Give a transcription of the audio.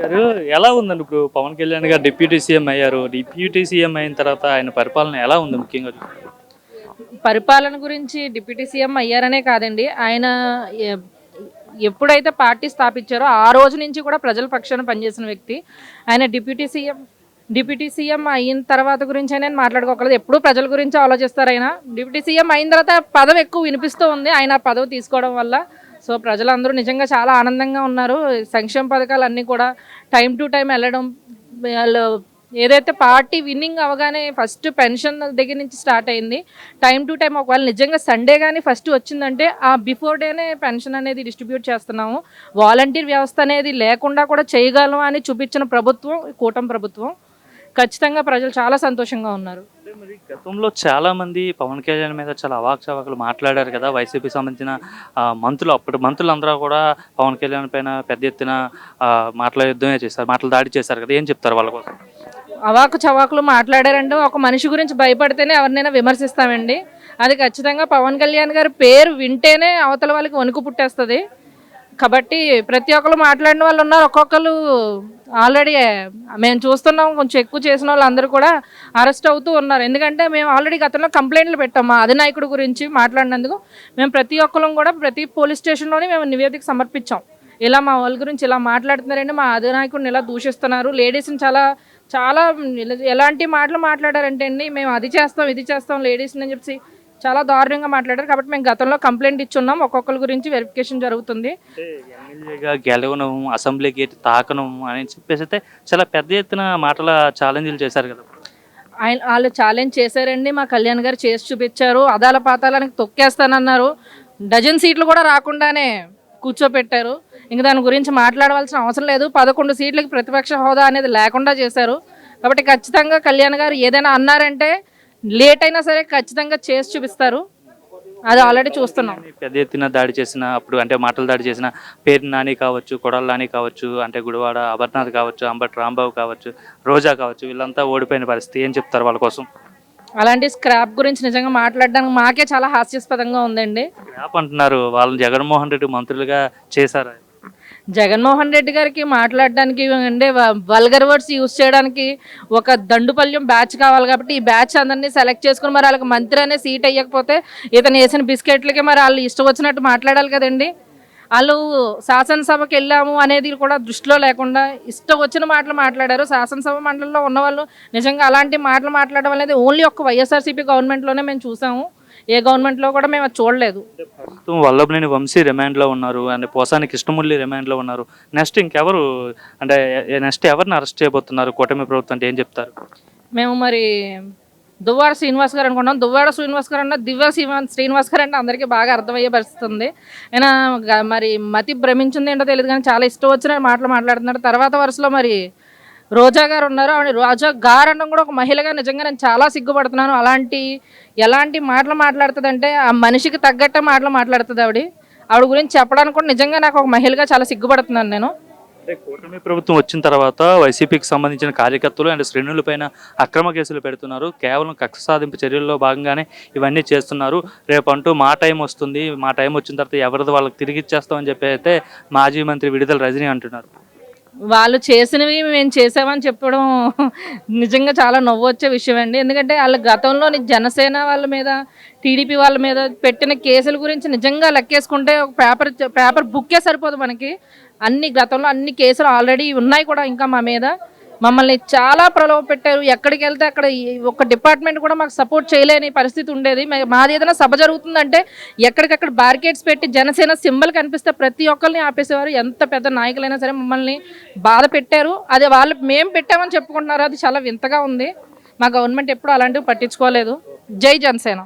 గారు ఎలా ఉందండి ఇప్పుడు పవన్ కళ్యాణ్ గారు డిప్యూటీ సీఎం అయ్యారు? డిప్యూటీ సీఎం అయిన తర్వాత ఆయన పరిపాలన ఎలా ఉంది ముఖ్యంగా? పరిపాలన గురించి డిప్యూటీ సీఎం అయ్యారనే కాదండి. ఆయన ఎప్పుడైతే పార్టీ స్థాపించారో ఆ రోజు నుంచి కూడా ప్రజల పక్షాన పనిచేసిన వ్యక్తి. ఆయన డిప్యూటీ సీఎం డిప్యూటీ సీఎం అయిన తర్వాత గురించి ఆయన మాట్లాడుకోకలేదు ఎప్పుడు ప్రజల గురించి ఆలోచిస్తారు ఆయన. డిప్యూటీ సీఎం అయిన తర్వాత పదవి ఎక్కువ వినిపిస్తూ ఉంది. ఆయన ఆ పదవి తీసుకోవడం వల్ల సో ప్రజలందరూ నిజంగా చాలా ఆనందంగా ఉన్నారు. సంక్షేమ పథకాలు అన్నీ కూడా టైం టు టైం వెళ్ళడం వాళ్ళు ఏదైతే పార్టీ విన్నింగ్ అవగానే ఫస్ట్ పెన్షన్ దగ్గర నుంచి స్టార్ట్ అయింది టైం టు టైం ఒకవేళ నిజంగా సండే కానీ ఫస్ట్ వచ్చిందంటే ఆ బిఫోర్ డేనే పెన్షన్ అనేది డిస్ట్రిబ్యూట్ చేస్తున్నాము. వాలంటీర్ వ్యవస్థ అనేది లేకుండా కూడా చేయగలం అని చూపించిన ప్రభుత్వం కూటమి ప్రభుత్వం. ఖచ్చితంగా ప్రజలు చాలా సంతోషంగా ఉన్నారు. మరి గతంలో చాలా మంది పవన్ కళ్యాణ్ మీద చాలా అవాక్ చవాకులు మాట్లాడారు కదా. వైసీపీ సంబంధించిన ఆ, మంత్రులు అప్పుడు మంత్రులందరూ కూడా పవన్ కళ్యాణ్ పైన పెద్ద ఎత్తున ఆ, మాటల యుద్ధమే చేశారు మాటలు దాడి చేశారు కదా. ఏం చెప్తారు వాళ్ళ కోసం? అవాకు చవాకులు మాట్లాడారంటే ఒక మనిషి గురించి భయపడితేనే ఎవరినైనా విమర్శిస్తామండి. అది ఖచ్చితంగా పవన్ కళ్యాణ్ గారి పేరు వింటేనే అవతల వాళ్ళకి వణుకు పుట్టేస్తుంది. కాబట్టి ప్రతి ఒక్కరు మాట్లాడిన వాళ్ళు ఉన్నారు ఒక్కొక్కరు ఆల్రెడీ మేము చూస్తున్నాం కొంచెం ఎక్కువ చేసిన వాళ్ళు అందరూ కూడా అరెస్ట్ అవుతూ ఉన్నారు. ఎందుకంటే మేము ఆల్రెడీ గతంలో కంప్లైంట్లు పెట్టాం మా అధినాయకుడి గురించి మాట్లాడినందుకు. మేము ప్రతి ఒక్కరం కూడా ప్రతి పోలీస్ స్టేషన్లోనే మేము నివేదిక సమర్పించాం. ఇలా మా వాళ్ళ గురించి ఇలా మాట్లాడుతున్నారండి మా అధినాయకుడిని ఇలా దూషిస్తున్నారు. లేడీస్ని చాలా చాలా ఎలాంటి మాటలు మాట్లాడారంటే అండి మేము అది చేస్తాం ఇది చేస్తాం లేడీస్ని అని చెప్పి చాలా దారుణంగా మాట్లాడారు. కాబట్టి మేము గతంలో కంప్లైంట్ ఇచ్చున్నాం. ఒక్కొక్కరి గురించి వెరిఫికేషన్ జరుగుతుంది. అంటే ఎమ్మెల్యేగా గెలవడం అసెంబ్లీ గేట్ తాకడం అని చెప్పేసి అయితే చాలా పెద్ద ఎత్తున మాటల ఛాలెంజ్లు చేశారు కదా. ఆయన వాళ్ళు ఛాలెంజ్ చేశారండి. మా కళ్యాణ్ గారు చేసి చూపించారు. అదాల పాతాలని తొక్కేస్తానన్నారు. డజన్ సీట్లు కూడా రాకుండానే కూర్చోపెట్టారు. ఇంక దాని గురించి మాట్లాడవలసిన అవసరం లేదు. పదకొండు సీట్లకి ప్రతిపక్ష హోదా అనేది లేకుండా చేశారు. కాబట్టి ఖచ్చితంగా కళ్యాణ్ గారు ఏదైనా అన్నారంటే లేట్ అయినా సరే ఖచ్చితంగా చేసి చూపిస్తారు. అది ఆల్రెడీ చూస్తున్నాం. పెద్ద ఎత్తున దాడి చేసిన అప్పుడు అంటే మాటలు దాడి చేసిన పేరు నాని కావచ్చు కొడాల నాని కావచ్చు అంటే గుడివాడ అమర్నాథ్ కావచ్చు అంబట్ రాంబాబు కావచ్చు రోజా కావచ్చు వీళ్ళంతా ఓడిపోయిన పరిస్థితి. ఏం చెప్తారు వాళ్ళ కోసం? అలాంటి స్క్రాప్ గురించి నిజంగా మాట్లాడడానికి మాకే చాలా హాస్యాస్పదంగా ఉందండి. గ్రాప్ అంటున్నారు. వాళ్ళని జగన్మోహన్ రెడ్డి మంత్రులుగా చేశారు? జగన్మోహన్ రెడ్డి గారికి మాట్లాడడానికి అంటే వల్గర్ వర్డ్స్ యూజ్ చేయడానికి ఒక దండుపల్యం బ్యాచ్ కావాలి కాబట్టి ఈ బ్యాచ్ అందరినీ సెలెక్ట్ చేసుకుని మరి వాళ్ళకి మంత్రి అనే సీట్ అయ్యకపోతే ఇతను వేసిన బిస్కెట్లకి మరి వాళ్ళు ఇష్టం వచ్చినట్టు మాట్లాడాలి కదండి. వాళ్ళు శాసనసభకి వెళ్ళాము అనేది కూడా దృష్టిలో లేకుండా ఇష్టం వచ్చిన మాటలు మాట్లాడారు. శాసనసభ మండలిలో ఉన్నవాళ్ళు నిజంగా అలాంటి మాటలు మాట్లాడడం అనేది ఓన్లీ ఒక్క వైఎస్ఆర్సీపీ గవర్నమెంట్లోనే మేము చూసాము. ఏ గవర్నమెంట్లో కూడా మేము చూడలేదు. ప్రస్తుతం వల్లభనేని వంశీ రిమాండ్లో ఉన్నారు అంటే పోసాని కృష్ణమురళి రిమాండ్లో ఉన్నారు. నెక్స్ట్ ఇంకెవరు అంటే నెక్స్ట్ ఎవరిని అరెస్ట్ చేయబోతున్నారు? కూటమి ప్రభుత్వం అంటే ఏం చెప్తారు? మేము మరి దువ్వాడ శ్రీనివాస్ గారు అనుకున్నాం దువ్వాడ శ్రీనివాస్ గారు అన్న దివ్య శ్రీనివాస్ గారు అంటే అందరికీ బాగా అర్థమయ్యే పరిస్థితి ఉంది ఆయన మరి మతి భ్రమించింది ఏంటో తెలియదు కానీ చాలా ఇష్టం వచ్చిన మాటలు మాట్లాడుతున్నారు. తర్వాత వరుసలో మరి రోజా గారు ఉన్నారు. ఆవిడ రోజా గారు అనడం కూడా ఒక మహిళగా నిజంగా నేను చాలా సిగ్గుపడుతున్నాను. అలాంటి ఎలాంటి మాటలు మాట్లాడుతుందంటే ఆ మనిషికి తగ్గట్టే మాటలు మాట్లాడుతుంది ఆవిడ. ఆవిడ గురించి చెప్పడానికి కూడా నిజంగా నాకు ఒక మహిళగా చాలా సిగ్గుపడుతున్నాను నేను. కూటమి ప్రభుత్వం వచ్చిన తర్వాత వైసీపీకి సంబంధించిన కార్యకర్తలు అండ్ శ్రేణులపైన అక్రమ కేసులు పెడుతున్నారు. కేవలం కక్ష సాధింపు చర్యల్లో భాగంగానే ఇవన్నీ చేస్తున్నారు. రేపు అంటూ మా టైం వస్తుంది. మా టైం వచ్చిన తర్వాత ఎవరిది వాళ్ళకి తిరిగి ఇచ్చేస్తామని చెప్పి అయితే మాజీ మంత్రి విడుదల రజనీ అంటున్నారు. వాళ్ళు చేసినవి మేము చేసామని చెప్పడం నిజంగా చాలా నవ్వు వచ్చే విషయం అండి ఎందుకంటే వాళ్ళ గతంలోని జనసేన వాళ్ళ మీద టీడీపీ వాళ్ళ మీద పెట్టిన కేసుల గురించి నిజంగా లెక్కేసుకుంటే ఒక పేపర్ పేపర్ బుక్కే సరిపోదు మనకి. అన్ని గతంలో అన్ని కేసులు ఆల్రెడీ ఉన్నాయి కూడా ఇంకా మా మీద. మమ్మల్ని చాలా ప్రలోభ పెట్టారు. ఎక్కడికి వెళ్తే అక్కడ ఈ ఒక డిపార్ట్మెంట్ కూడా మాకు సపోర్ట్ చేయలేని పరిస్థితి ఉండేది. మాది ఏదైనా సభ జరుగుతుందంటే ఎక్కడికక్కడ బ్యారికేడ్స్ పెట్టి జనసేన సింబల్ కనిపిస్తే ప్రతి ఒక్కరిని ఆపేసేవారు. ఎంత పెద్ద నాయకులైనా సరే మమ్మల్ని బాధ పెట్టారు. అది వాళ్ళు మేము పెట్టామని చెప్పుకుంటున్నారు. అది చాలా వింతగా ఉంది. మా గవర్నమెంట్ ఎప్పుడు అలాంటివి పట్టించుకోలేదు. జై జనసేన.